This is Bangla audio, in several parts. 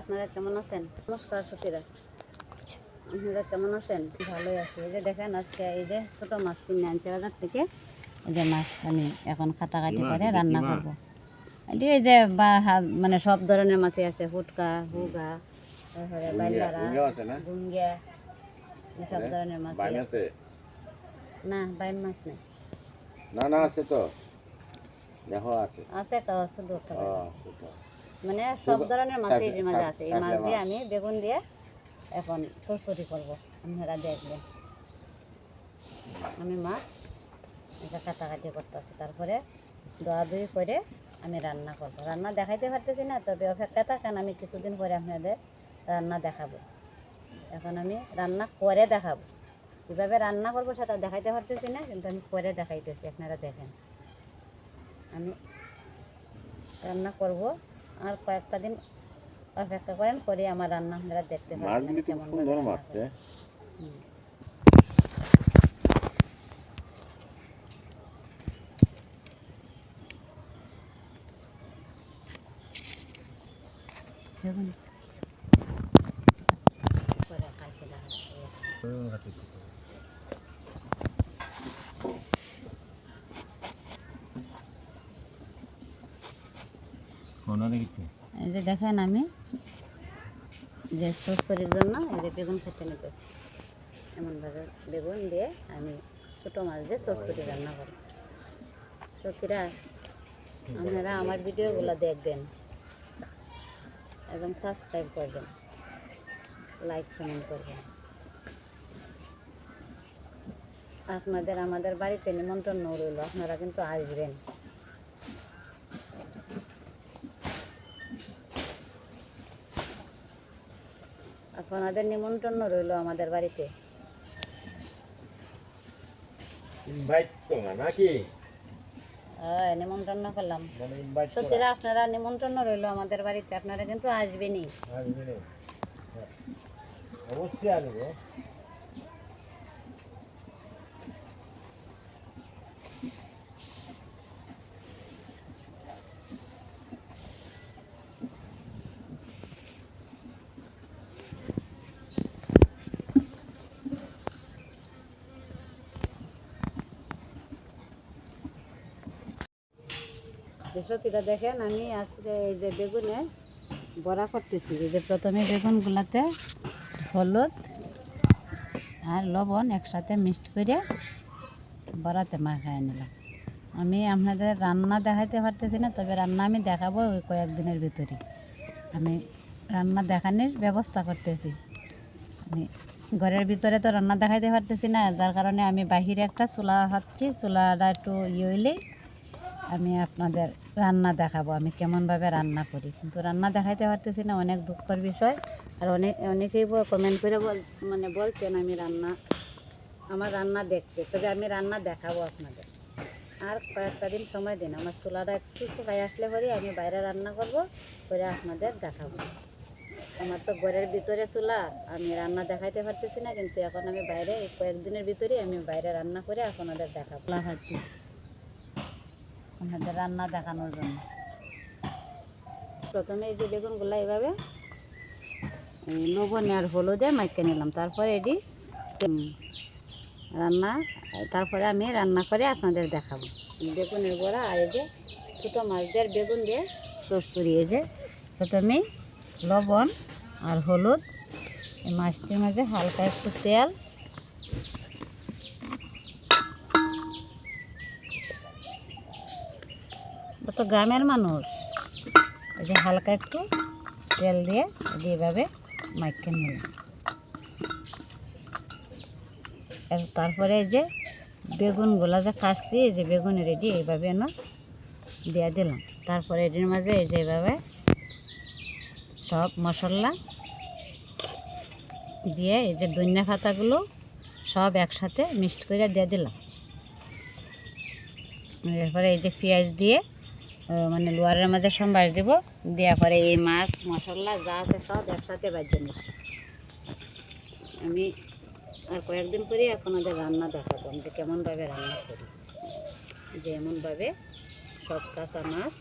আপনারা কেমন আছেন? নমস্কার সতীরা আপনারা কেমন আছেন? ভালোই আছি। এই যে দেখেন আজকে এই যে ছোট মাছ কিনে আনছে বাজার থেকে। এই যে মাছ আমি এখন কাটাকাটি করে রান্না করব। এই যে বা মানে সব ধরনের মাছই আছে। ফুটকা হুগা তারপরে বাইলারা গুঙ্গিয়া সব ধরনের মাছ আছে। না বাইম মাছ নেই। না না আছে তো। দেখো আছে। আছে তো শুধু একটা। মানে সব ধরনের মাছের মাঝে আছে। এই মাছ, দিয়ে আমি বেগুন দিয়ে এখন চরচরি করব। আপনারা দেখবেন আমি মাছ যে কাটাকাটি করতেছি। তারপরে দোয়া দুই করে আমি রান্না করব। রান্না দেখাইতে পারতেছি না তবে অপেক্ষা থাকেন আমি কিছুদিন পরে আপনাদের রান্না দেখাবো। এখন আমি রান্না করে দেখাবো। কীভাবে রান্না করব সেটা দেখাইতে পারতেছি না কিন্তু আমি করে দেখাইতেছি আপনারা দেখেন। আমি রান্না করব। আর কয়েকটা দিন অপেক্ষা করেন করে আমার রান্না আপনারা দেখতে পাবেন কেমন সুন্দর ভাবে মাছ রান্না করি। হুম। দেখুন। করে খাইতে দেখাবো। এই যে দেখেন আমি যে চচ্চড়ির জন্য এই যে বেগুন খেতে নিতেছি। এমনভাবে বেগুন দিয়ে আমি ছোটো মাছ দিয়ে চচ্চড়ি রান্না করি। সত্যিরা আপনারা আমার ভিডিওগুলো দেখবেন এবং সাবস্ক্রাইব করবেন লাইক কমেন্ট করবেন। আপনাদের, আমাদের বাড়িতে নিমন্ত্রণ রইল, আপনারা কিন্তু আসবেন। আপনাদের নিমন্ত্রণ রইল আমাদের বাড়িতে। ইনভাইট তো নাকি? হ্যাঁ নিমন্ত্রণ করলাম। সত্যি আপনারা নিমন্ত্রণ রইল আমাদের বাড়িতে আপনারা কিন্তু আসবেনই। অবশ্যই আসব। কৃষকিরা দেখেন, আমি আজকে এই যে বেগুনে বড়া করতেছি। এই যে প্রথমে বেগুনগুলাতে হলুদ আর লবণ একসাথে মিক্সড করে বড়াতে মাখায় নিলাম। আমি আপনাদের রান্না দেখাইতে পারতেছি না, তবে রান্না আমি দেখাবো ওই কয়েকদিনের ভিতরে আমি রান্না দেখানোর ব্যবস্থা করতেছি। আমি ঘরের ভিতরে তো রান্না দেখাইতে পারতেছি না, যার কারণে আমি বাহিরে একটা চুলা হাঁটছি, চুলাটা একটু ইয়ে হইলেই আমি আপনাদের রান্না দেখাবো, আমি কেমনভাবে রান্না করি। কিন্তু রান্না দেখাইতে পারতেছি না, অনেক দুঃখের বিষয়। আর অনেক, অনেকেই কমেন্ট করে বল মানে বলছেন আমি রান্না, আমার রান্না দেখতে। তবে আমি রান্না দেখাবো আপনাদের। আর কয়েকটা দিন সময় দিন, আমার চুলাটা একটু শুকাই আসলে পরে আমি বাইরে রান্না করব, করে আপনাদের দেখাবো। আমার তো ঘরের ভিতরে চুলা, আমি রান্না দেখাইতে পারতেছি না, কিন্তু এখন আমি বাইরে কয়েকদিনের ভিতরেই আমি বাইরে রান্না করে আপনাদের দেখাবো। চুলা আপনাদের রান্না দেখানোর জন্য। প্রথমে এই যে বেগুনগুলো এইভাবে এই লবণ আর হলুদে মাইকে নিলাম। তারপরে এটি রান্না, তারপরে আমি রান্না করে আপনাদের দেখাবো। বেগুনের বড়া আর এই যে ছোটো মাছ আর বেগুন দিয়ে চচ্চড়ি এই যে প্রথমেই লবণ আর হলুদ মাছটির মাঝে হালকা একটু তেল ও তো গ্রামের মানুষ। এই যে হালকা একটু তেল দিয়ে এভাবে মাইকে নিলাম। তারপরে এই যে বেগুনগুলা যে কাটছি, এই যে বেগুন রেডি এইভাবে না দিয়ে দিলাম। তারপরে এটির মাঝে এই যে এইভাবে সব মশলা দিয়ে এই যে ধনিয়া পাতাগুলো সব একসাথে মিক্সড করে দিয়ে দিলাম। এরপরে এই যে পেঁয়াজ দিয়ে মানে লোয়ারের মাঝে সম্বাস দিব দেওয়ার পরে এই মাছ, মশলা, যা আছে সব একসাথে বাজিয়ে আমি আর কয়েকদিন পরে আপনাদের রান্না দেখাবো, যে কেমনভাবে রান্না করি। যে এমনভাবে সব কাঁচা মাছ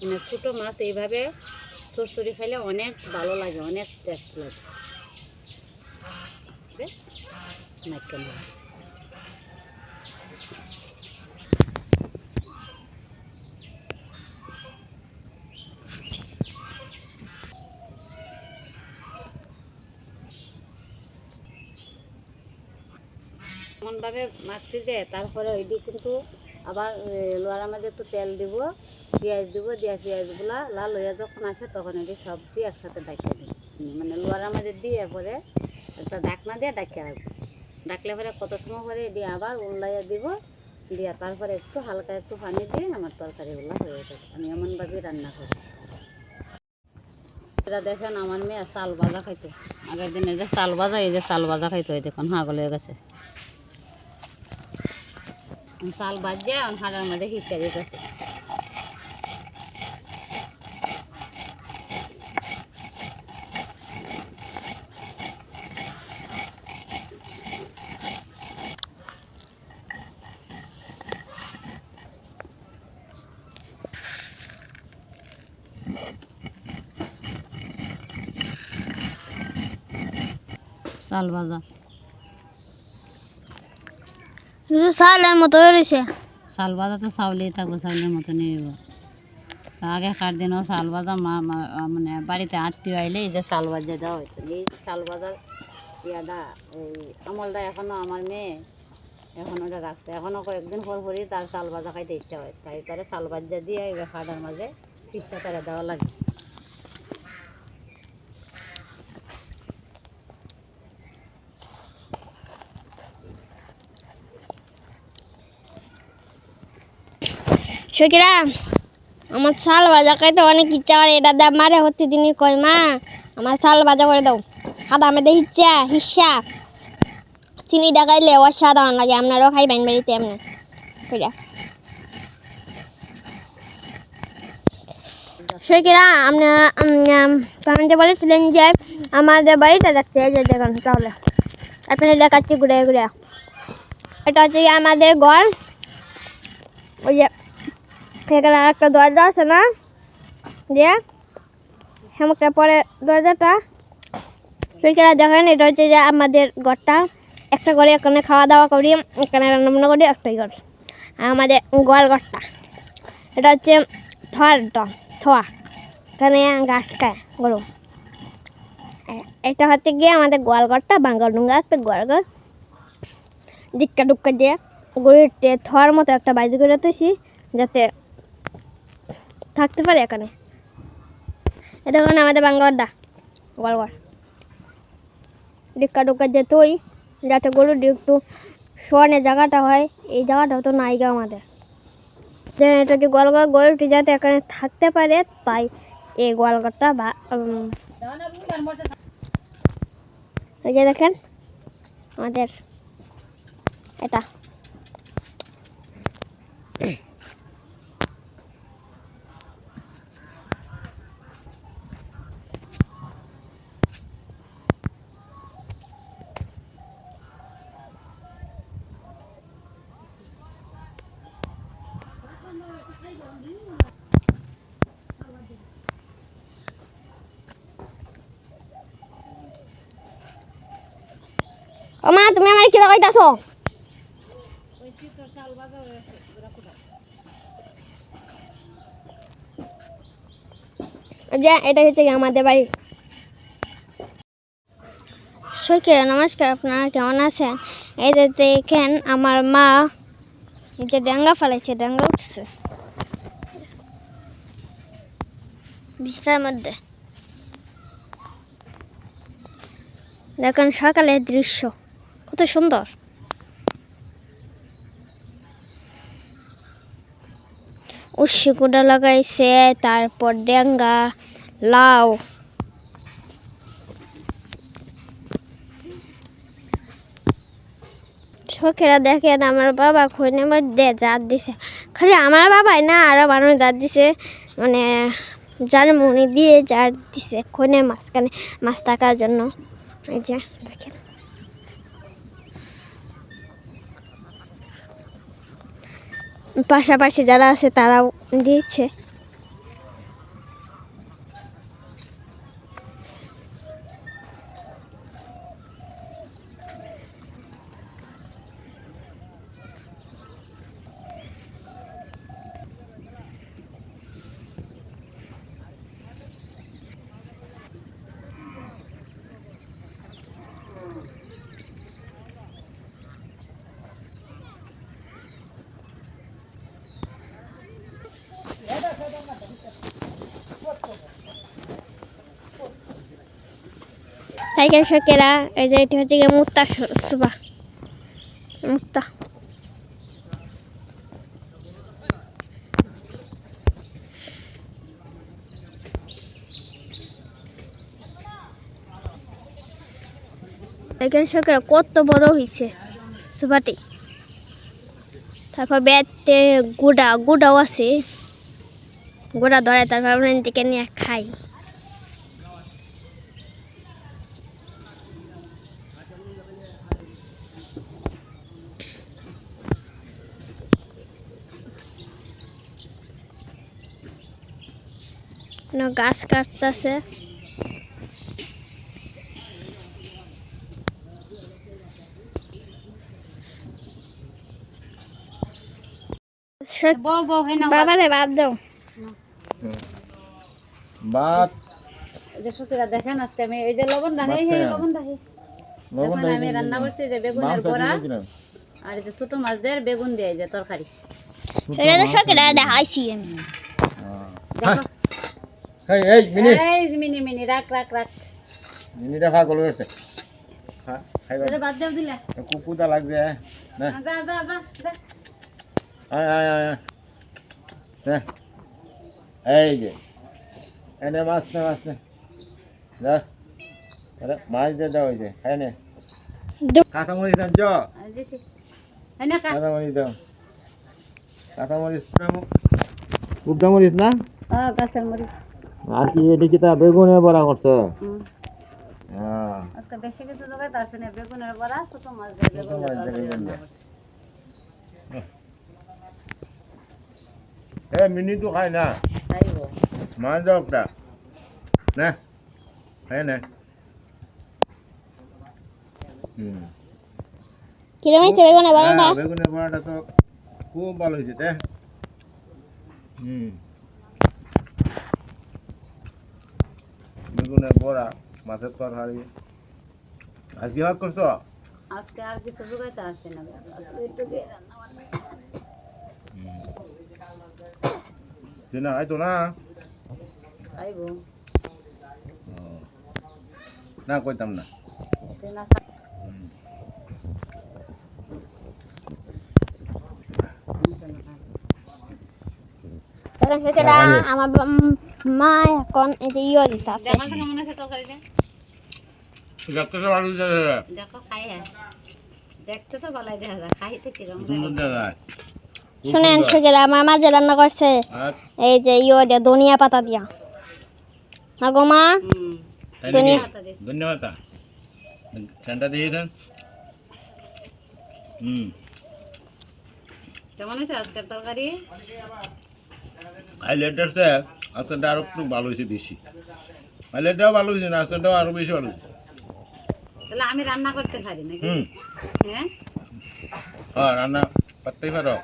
মানে ছোটো মাছ এইভাবে চরচড়ি খাইলে অনেক ভালো লাগে, অনেক টেস্ট লাগে। মাছ। এমনভাবে মাখছি যে, তারপরে ওইটি কিন্তু আবার লোয়ার মাঝে একটু তেল দিব, পেঁয়াজ দিব, দিয়া পেঁয়াজগুলা লাল হয়ে যখন আসে তখন এটি সবটি একসাথে ডাকিয়ে দিই মানে লোয়ার মাঝে দিয়ে পরে একটা ঢাকনা দিয়ে ডাকিয়ে রাখব। ডাকলে পরে কত সময় পরে এটি আবার উল্লাইয়া দিব, দিয়া তারপরে একটু হালকা একটু পানি দিয়ে আমার তরকারিগুলো হয়ে যাবে। আমি এমনভাবেই রান্না করি। এটা দেখেন আমার মেয়ে চাল ভাজা খাইতে। আগের দিনে যে চাল ভাজা, এই যে চাল ভাজা খাইতে হয় দেখুন হাগল হয়ে গেছে। চাল বাজিয়ে হাড়ার মধ্যে হিচা দিতেছে। চাল ভাজা শুধু সালের মতো রয়েছে চাল ভাজা তো চাউলেই থাকব, চাউলের মতো নিব আগেকার দিনও চাল ভাজা মা মানে বাড়িতে আত্মীয় আইলে এই যে চাল ভাজা দেওয়া হইতো। এই চাল ভাজার ইয়াদা এই আমলটা এখনও আমার মেয়ে, এখনও ওটা রাখছে। এখনও কয়েকদিন পর পরই তার চাল ভাজা খাইতে ইচ্ছা হয়। তাই তারে চাল ভাজা দিয়ে এই খাটার মাঝে ইচ্ছা তারা দেওয়া লাগে। সকিরা আমার শাল ভাজা খাইতে অনেক ইচ্ছা করে। এটা দাম মারে হচ্ছে দিনই কয়, মা, আমার শাল ভাজা করে দাও। খাদা আমাদের ইচ্ছা, হিসা। চিনি ডাকাইলে অসাধারণ লাগে, আপনারাও খাইবেন বাড়িতে এমনি। কইরা। সকিরা আপনারা কমেন্টে বলেছিলেন যে, আমাদের বাড়িতে দেখতে যে দেখুন, তাহলে। আপনাদের দেখাচ্ছি ঘুরে ঘুরে। এটা হচ্ছে আমাদের ঘর। ওই যে এখানে আর একটা দরজা আছে না? যে, হেমকে পরে দরজাটা সেইখানে দেখেন এটা হচ্ছে যে আমাদের ঘরটা। একটা ঘরে এখানে খাওয়া দাওয়া করি, এখানে রান্না বান্না করি, একটাই ঘর। আমাদের গোয়াল ঘরটা, এটা হচ্ছে থরটা থোয়া। এখানে ঘাস খায় গরু। এটা হচ্ছে গিয়ে আমাদের গোয়াল ঘরটা, বাঙ্গাল ডুঙ্গা একটা গোয়াল ঘর। ডিক্কা ডুক্কা দিয়ে গরুর থর মতো একটা বাইরে করে তুইছি যাতে থাকতে পারে এখানে। এটা কারণে আমাদের বাঙ্গালটা গোয়ালঘর ডিক্কা ডুক্কা দিয়ে তুই যাতে গরুর একটু শোয়ানোর জায়গাটা হয়, এই জায়গাটা তো নাই গা আমাদের। যেন এটা যে গোয়ালঘর গরুটি যাতে এখানে থাকতে পারে, তাই এই গোয়ালঘরটা বা যে দেখেন, আমাদের এটা। ও মা, তুমি আমার কি লাগাইতাছো যে, এটা হচ্ছে আমাদের বাড়ি। সৈকে নমস্কার, আপনারা কেমন আছেন? এই যে দেখেন, আমার মা এই যে ডাঙ্গা ফেলাইছে, ডাঙ্গা উঠছে। বিছটার মধ্যে। দেখেন সকালের দৃশ্য। কত সুন্দর। উচ্ছি কুটা লাগাইছে, তারপর ডেঙ্গা, লাউ। শখেরা দেখেন, আমার বাবা খৈনের মধ্যে জাত দিছে। খালি আমার বাবাই না আরও মানুষ জাত দিছে মানে যার মনে দিয়ে জার দিছে খৈনের মাঝখানে, মাছ থাকার জন্য। এই যে দেখেন। পাশাপাশি যারা আছে তারাও দিয়েছে। সাইকেল শোকেরা এই যে এটি হচ্ছে গিয়ে মুক্তা সুবা। মুক্তা সাইকেল শোকেরা কত বড় হয়েছে সুপাটি তারপর বেতে গুড়া, গুড়াও আছে। গুড়া ধরে তারপর আমরা থেকে নিয়ে খাই। কোনো গাছ কাটতেছে। বাবা রে বাদ। দাও। যে দেখেন আজকে আমি এই যে লবণ রাখি বাচ্চা। হ্যাঁ লবণ রাখি এখন আমি রান্না করছি যে বেগুনের বড়া আর এই যে ছোট মাছ দিয়ে বেগুন দিয়ে যে তরকারি। এটা তো শখেরা দেখাইছি আমি। দেখো। এই এই মিনি। এই মিনি মিনি রাখ রাখ রাখ। মিনিটা পাগল হয়েছে বাদ দাও দিলে। কুকুদা লাগবে না যা যা যা যা। আয় আয় আয়। এই যে। এনে মাছ নে মাছ নে। যা আরে মাছ দিয়ে দাও যে। খাই নে। দু- কাঁচামরিচ আনছ? হয় কাঁচামরিচ দাও। কাঁচামরিচ। কুবদা মরিচ না? ও গাছের মরিচ। আর কি এটা কি তা বেগুনে বড়া করছ। হ্যাঁ। আজকে বেশি কিছু দোকান আছে না বেগুনের বড়া ছোট মাছ দিয়ে ছোট বেগুনের মাছ দিয়ে তরকারি বেগুন রান্না দিয়ে। করছি। এ মিনি তো খাই না। খাইব। মাছ দাও একটা। না খাই না। হুম। কিরম হয়েছে বেগুনে বানাটা বেগুনের বড়াটা তো খুব ভালো হয়েছে হুম। বেগুনের বড়া মাছের তরকারি। আজকে ভাত করছ? আজকে আর কিছু দোকাইতে আসছে না আজকে একটু রান্না বান্না না কইতাম শোকেরা আমার মা এখন এই যে ইয়ে দিতে আছে। জামাল কেমন আছে তরকারিটা দেখতে তো ভালো হয়েছে দেখো খাই দেখতে তো দেখা যায় খাইতে কিরম শুনেন রান্না করছে এই যে ইয়ে দিয়ে ধনিয়া পাতা দিয়া। না গো মা? ধনিয়া। ধন্যবাদ তা। দিয়ে দেন। হুম। কেমন আছে আজকের তরকারি? আজকেরটা আরও একটু ভালো হয়েছে বেশি। হাইলাইটটাও ভালো হয়েছে না আজকেরটাও আরও বেশি ভালো হয়েছে। তাহলে আমি রান্না করতে পারি নাকি? হুম। হ্যাঁ? হ্যাঁ রান্না করতেই পারো।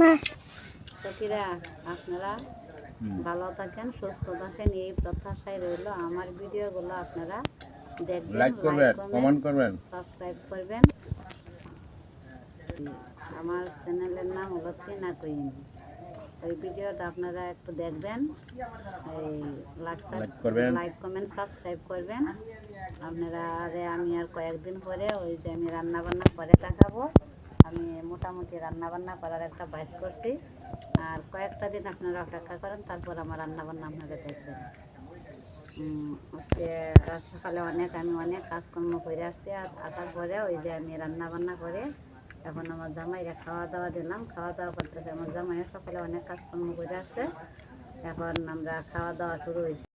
না। সখীরা আপনারা ভালো থাকেন সুস্থ থাকেন এই প্রত্যাশায় রইল। আমার ভিডিওগুলো আপনারা দেখবেন লাইক করবেন কমেন্ট করবেন। সাবস্ক্রাইব করবেন। আমার চ্যানেলের নাম হলো চেনা কইন ওই ভিডিওটা আপনারা একটু দেখবেন। এই লাইক করবেন। লাইক কমেন্ট সাবস্ক্রাইব করবেন। আপনারা আরে আমি আর কয়েকদিন পরে ওই যে আমি রান্না বান্না করে দেখাবো আমি মোটামুটি রান্না বান্না করার একটা বাইস করছি। আর কয়েকটা দিন আপনারা অপেক্ষা করেন তারপর আমার রান্না বান্না আপনারা দেখবেন। আজকে সকালে অনেক আমি অনেক কাজকর্ম করে আসছি আর আসার পরে ওই যে আমি রান্না বান্না করে এখন আমার জামাইরা খাওয়া দাওয়া দিলাম। খাওয়া দাওয়া করতেছে আমার জামাইয়ের সকালে অনেক কাজকর্ম করে আসছে। এখন আমরা খাওয়া দাওয়া শুরু হয়েছে।